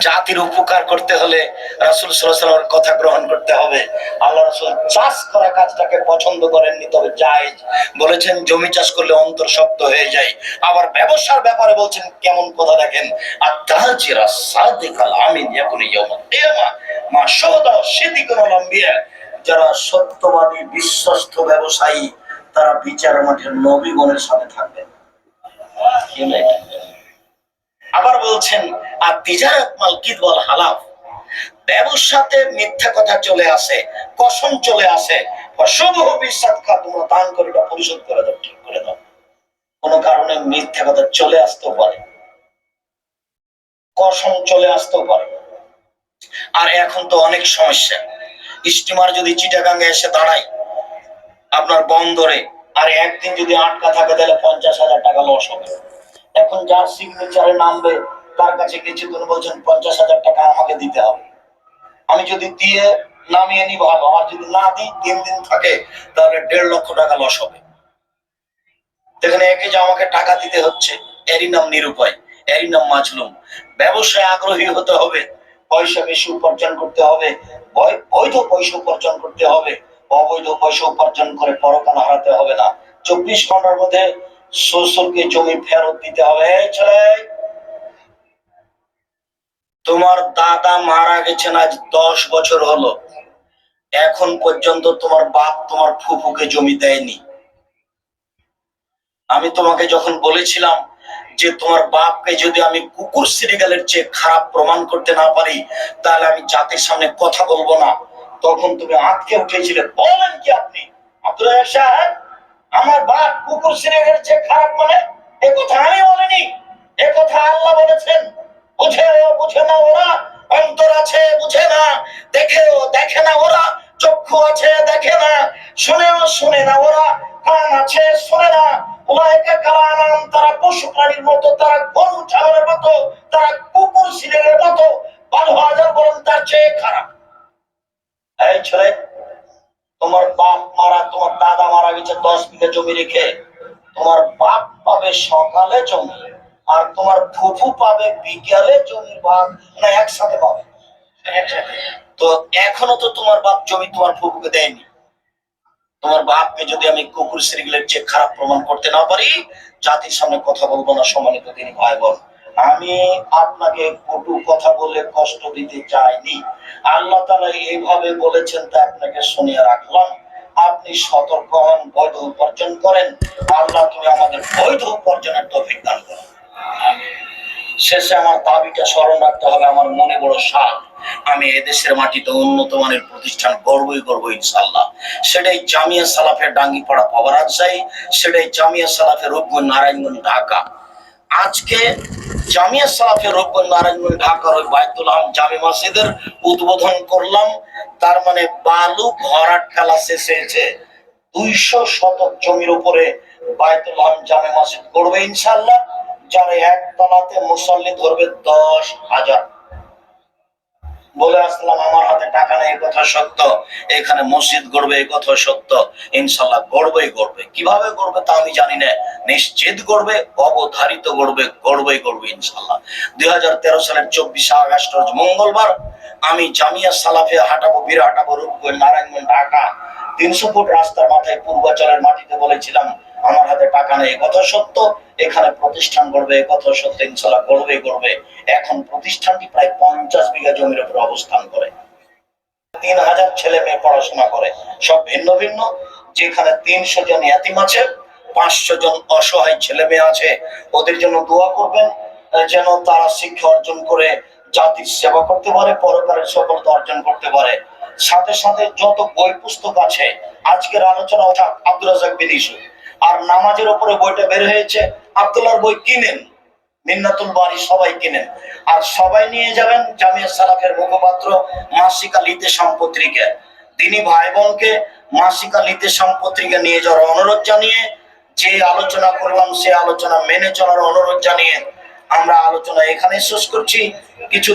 জাতির উপকার করতে হলে রাসুল সাল্লামের কথা গ্রহণ করতে হবে। আল্লাহ রাসুল চাষ করা কাজটাকে পছন্দ করেননি তবে জায়েজ। বলেছেন, জমি চাষ করলে অন্তর শক্ত হয়ে যায়। আবার ব্যবসার ব্যাপারে বলছেন, কেমন কথা দেখেন? আর তাহাজিরা সাদিকাল আমিন এখন মা সহদা সিদ্দিকুল আম্বিয়া, যারা সত্যবাদী, বিশ্বস্ত ব্যবসায়ী, তারা বিচার মাঠের নবীগণের সাথে থাকবেন? আবার বলছেন, আর তিজারাত মাল কিদওয়াল হালাফ? ব্যবসাতে মিথ্যা কথা চলে আসে, কসম চলে আসে। শুভ বিশ্বাস খা তোমরা দান করে পরিশোধ করে দাও, ঠিক করে দাও। কোনো কারণে মিথ্যা কথা চলে আসতেও পারে। কসম চলে আসতেও পারে। আর এখন তো অনেক সমস্যা। স্টিমার যদি চিটাগাঙ্গে এসে দাঁড়ায়, আপনার বন্দরে, আর একদিন যদি আটকা থাকে, তাহলে পঞ্চাশ হাজার টাকা লস হবে। এখন যার সিগনেচারে নামবে, তার কাছে গেছি তুমি বলছেন, পঞ্চাশ হাজার টাকা আমাকে দিতে হবে। আমি যদি দিয়ে নামিয়ে নি ভালো আর যদি না দিই, তিন দিন থাকে, তাহলে দেড় লক্ষ টাকা লস হবে। এখানে একে যে আমাকে টাকা দিতে হচ্ছে, এরই নাম নিরুপায়, এরই নাম মাজলুম। ব্যবসায় আগ্রহী হতে হবে, পয়সা বেশি উপার্জন করতে হবে বৈধ পয়সা উপার্জন করতে হবে, অবৈধ পয়সা উপার্জন করে পরকাল হারাতে হবে না। চব্বিশ ঘণ্টার মধ্যে শ্বশুরকে জমি ফেরত দিতে হবে। ছেলে, তোমার দাদা মারা গেছেন আজ দশ বছর হলো। এখন পর্যন্ত তোমার বাপ তোমার ফুফুকে জমি দেয়নি। আমি তোমাকে যখন বলেছিলাম যে তোমার বাপকে যদি আমি কুকুর সিরিগালের চেয়ে খারাপ প্রমাণ করতে না পারি, তাহলে আমি জাতির সামনে কথা বলব না। তখন তুমি আটকে উঠেছিলে। বলেন কি আপনি? আব্দুল আমার বাপ কুকুর সিরিগালের চেয়ে খারাপ মানে? এ কথা আমি বলিনি। এ কথা আল্লাহ বলেছেন। বুঝে বুঝে না ওরা। অন্তর আছে, বুঝে না। দেখেও দেখে না ওরা। চক্ষু আছে, দেখে না। শুনেও শুনে না ওরা। কান আছে, শুনে না। উলাইকা কালানাম, তারা পশু প্রাণীর মতো, তারা গরু, ছাগলের মতো, তারা কুকুর সিলের মতো। বারো হাজার বরং তার চেয়ে খারাপ। এই ছেলে, তোমার বাপ মারা গেছে, দশ বিঘা জমি রেখে। তোমার বাপ পাবে সকালে জমি, আর তোমার ফুফু পাবে বিকেলে জমির ভাগ না একসাথে পাবে। তো এখনও তো তোমার বাপ জমি তোমার ফুফুকে দেয়নি। তোমার বাপকে যদি আমি কুকুর সিরিগলের চেয়ে খারাপ প্রমাণ করতে না পারি, জাতির সামনে কথা বলব না, সম্মানিত তিনি ভাই বোন আমি আপনাকে কটু কথা বলে কষ্ট দিতে চাইনি। আল্লাহ তালা এইভাবে বলেছেন, তা আপনাকে শুনিয়ে রাখলাম। আপনি সতর্ক হন বৈধ উপার্জন করেন। আল্লাহ তুমি আমাদের বৈধ উপার্জনের তৌফিক দান করুন শেষে আমার দাবিটা স্মরণ রাখতে হবে, আমার মনে বড় সাল আমি এদেশের মাটিতে উন্নত মানের প্রতিষ্ঠান গর্বই করব ইনশাল্লাহ সেটাই জামিয়া সালাফের ডাঙ্গিপাড়া পাওয়া রাজশাহী, সেটাই জামিয়া সালাফের রূপগঞ্জ নারায়ণগঞ্জ ঢাকা। আজকে জামিয়া সালাফের রূপগঞ্জ নারায়ণ ঢাকার ওই বায়তুল জামি মসজিদের উদ্বোধন করলাম। তার মানে বালু ভরাট খেলা শেষ হয়েছে। দুইশো শতক জমির উপরে বায়তুল আহম জামে মসজিদ করবে ইনশাল্লাহ যারা এক তলাতে মুসল্লি ধরবে দশ হাজার। বলে আসলাম, আমার হাতে টাকা নেই কথা সত্য। এখানে মসজিদ গড়বে, এই কথা সত্য। ইনশাল্লাহ গড়বেই গড়বে। কীভাবে গড়বে তা আমি জানি না। নিশ্চিত গড়বে, অবধারিত গড়বে, গড়বেই গড়বে ইনশাল্লাহ। দুই হাজার তেরো সালের চব্বিশে আগস্ট মঙ্গলবার, আমি জামিয়া সালাফে হাঁটাবো, বীর হাঁটাবো, রূপগঞ্জ, নারায়ণগঞ্জ, ঢাকা। তিনশো ফুট রাস্তার মাথায় পূর্বাচলের মাটিতে বলেছিলাম আমার হাতে টাকা নেই কথা সত্য? এখানে প্রতিষ্ঠান এ কথা সত্য, ইনশাল্লাহ গড়বে গড়বে। এখন প্রতিষ্ঠানটি প্রায় পঞ্চাশ বিঘা জমির উপর অবস্থান করে। তিন হাজার ছেলে মেয়ে পড়াশোনা করে। সব ভিন্ন ভিন্ন। যেখানে তিনশো জন এতিম আছে, পাঁচশো জন অসহায় ছেলে মেয়ে আছে। ওদের জন্য দোয়া করবেন যেন তারা শিক্ষা অর্জন করে, জাতির সেবা করতে পারে, পরকারের সফলতা অর্জন করতে পারে। সাথে সাথে যত বই পুস্তক আছে, আজকের আলোচনা ওঠা আব্দুল রাজাক বিদিশু। আর নামাজের উপরে বইটা বের হয়েছে। আব্দুল্লাহর বই কিনেন। মিন্নাতুল বাড়ি সবাই কিনেন। আর সবাই নিয়ে যাবেন জামিয়া সালাফের মুখপাত্র মাসিকা লিতে সম্পত্রিকা। তিনি ভাই বোনকে মাসিকা লিতে সম্পত্রিকা নিয়ে যাওয়ার অনুরোধ জানিয়ে, যে আলোচনা করলাম সে আলোচনা মেনে চলার অনুরোধ জানিয়ে আমরা আলোচনা এখানে শেষ করছি। কিছু